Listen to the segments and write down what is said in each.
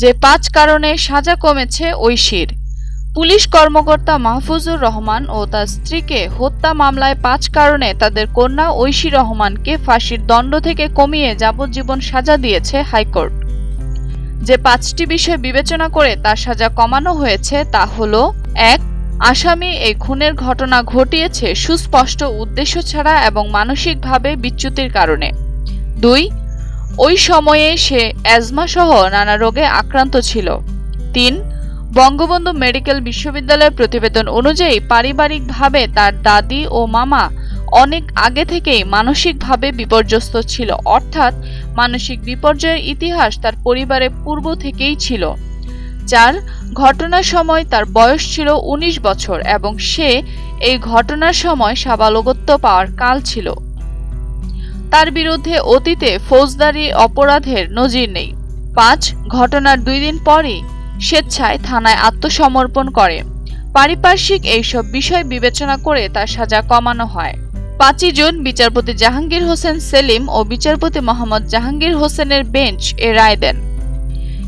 যে পাঁচ কারণে সাজা কমেছে ঐশীর। পুলিশ কর্মকর্তা মাহফুজুর রহমান ও তার স্ত্রীকে হত্যা মামলায় পাঁচ কারণে তাদের কন্যা ঐশী রহমানকে ফাঁসির দণ্ড থেকে কমিয়ে যাবজ্জীবন সাজা দিয়েছে হাইকোর্ট। যে পাঁচটি বিষয় বিবেচনা করে তার সাজা কমানো হয়েছে তা হল, এক আসামি এই খুনের ঘটনা ঘটিয়েছে সুস্পষ্ট উদ্দেশ্য ছাড়া এবং মানসিকভাবে বিচ্যুতির কারণে। দুই, ওই সময়ে সে অ্যাজমা সহ নানা রোগে আক্রান্ত ছিল। তিন, বঙ্গবন্ধু মেডিকেল বিশ্ববিদ্যালয়ের প্রতিবেদন অনুযায়ী পারিবারিকভাবে তার দাদি ও মামা অনেক আগে থেকেই মানসিকভাবে বিপর্যস্ত ছিল। অর্থাৎ মানসিক বিপর্যয়ের ইতিহাস তার পরিবারে পূর্ব থেকেই ছিল। চার ঘটনার সময় তার বয়স ছিল ১৯ বছর এবং সে এই ঘটনার সময় সাবালকত্ব পাওয়ার কাল ছিল। তার বিরুদ্ধে অতীতে ফৌজদারি অপরাধের নজির নেই। পাঁচ, ঘটনার দুই দিন পরই স্বেচ্ছায় থানায় আত্মসমর্পণ করে। পারিপার্শ্বিক এইসব বিষয় বিবেচনা করে তার সাজা কমানো হয়। পাঁচই জুন বিচারপতি জাহাঙ্গীর হোসেন সেলিম ও বিচারপতি মোহাম্মদ জাহাঙ্গীর হোসেনের বেঞ্চ এ রায় দেন।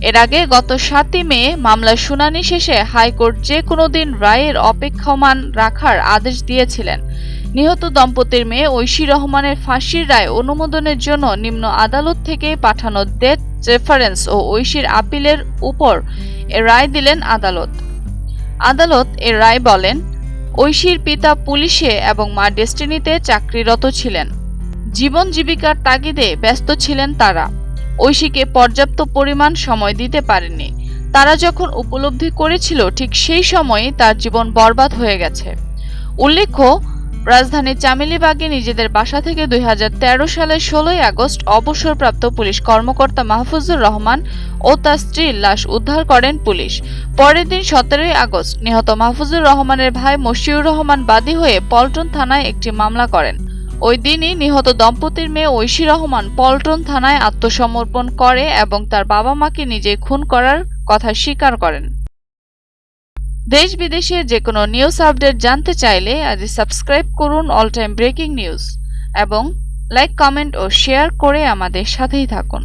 এর আগে গত সাতই মে মামলার শুনানি শেষে হাইকোর্ট যে কোনো দিন রায়ের অপেক্ষমান রাখার আদেশ দিয়েছিলেন। নিহত দম্পতির মেয়ে ঐশী রহমানের ফাঁসির রায় অনুমোদনের জন্য নিম্ন আদালত থেকে পাঠানো ডেথ রেফারেন্স ও ঐশীর আপিলের উপর এ রায় দিলেন আদালত। আদালত এ রায় বলেন, ঐশীর পিতা পুলিশে এবং মা ডেস্টিনিতে চাকরিরত ছিলেন। জীবন জীবিকার তাগিদে ব্যস্ত ছিলেন তারা। ঐশীকে পর্যাপ্ত পরিমাণ সময় দিতে পারেনি তারা যখন উপলব্ধি করেছিল, ঠিক সেই সময়ে তার জীবন বরবাদ হয়ে গেছে। উল্লেখ্য রাজধানীর চামেলিবাগে নিজেদের বাসা থেকে দুই হাজার সালের ষোলোই আগস্ট অবসরপ্রাপ্ত পুলিশ কর্মকর্তা মাহফুজুর রহমান ও তার স্ত্রীর লাশ উদ্ধার করেন পুলিশ। পরের দিন সতেরোই আগস্ট নিহত মাহফুজুর রহমানের ভাই মশিউর রহমান বাদী হয়ে পল্টন থানায় একটি মামলা করেন। ওই দিনই নিহত দম্পতির মেয়ে ঐশী রহমান পল্টন থানায় আত্মসমর্পণ করে এবং তার বাবা মাকে নিজে খুন করার কথা স্বীকার করেন। দেশ বিদেশে যে কোনো নিউজ আপডেট জানতে চাইলে আজ সাবস্ক্রাইব করুন অল টাইম ব্রেকিং নিউজ এবং লাইক, কমেন্ট ও শেয়ার করে আমাদের সাথেই থাকুন।